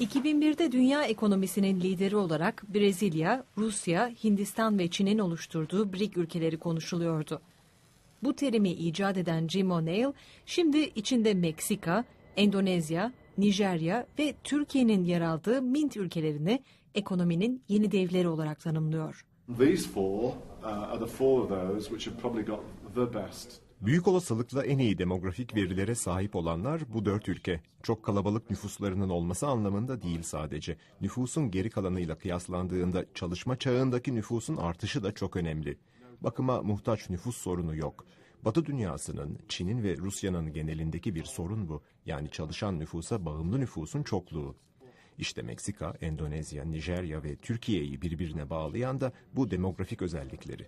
2001'de dünya ekonomisinin lideri olarak Brezilya, Rusya, Hindistan ve Çin'in oluşturduğu BRIC ülkeleri konuşuluyordu. Bu terimi icat eden Jim O'Neill, şimdi içinde Meksika, Endonezya, Nijerya ve Türkiye'nin yer aldığı Mint ülkelerini ekonominin yeni devleri olarak tanımlıyor. These four uh, are the four of those which have probably got the best Büyük olasılıkla en iyi demografik verilere sahip olanlar bu dört ülke. Çok kalabalık nüfuslarının olması anlamında değil sadece. Nüfusun geri kalanıyla kıyaslandığında çalışma çağındaki nüfusun artışı da çok önemli. Bakıma muhtaç nüfus sorunu yok. Batı dünyasının, Çin'in ve Rusya'nın genelindeki bir sorun bu. Yani çalışan nüfusa bağımlı nüfusun çokluğu. İşte Meksika, Endonezya, Nijerya ve Türkiye'yi birbirine bağlayan da bu demografik özellikleri.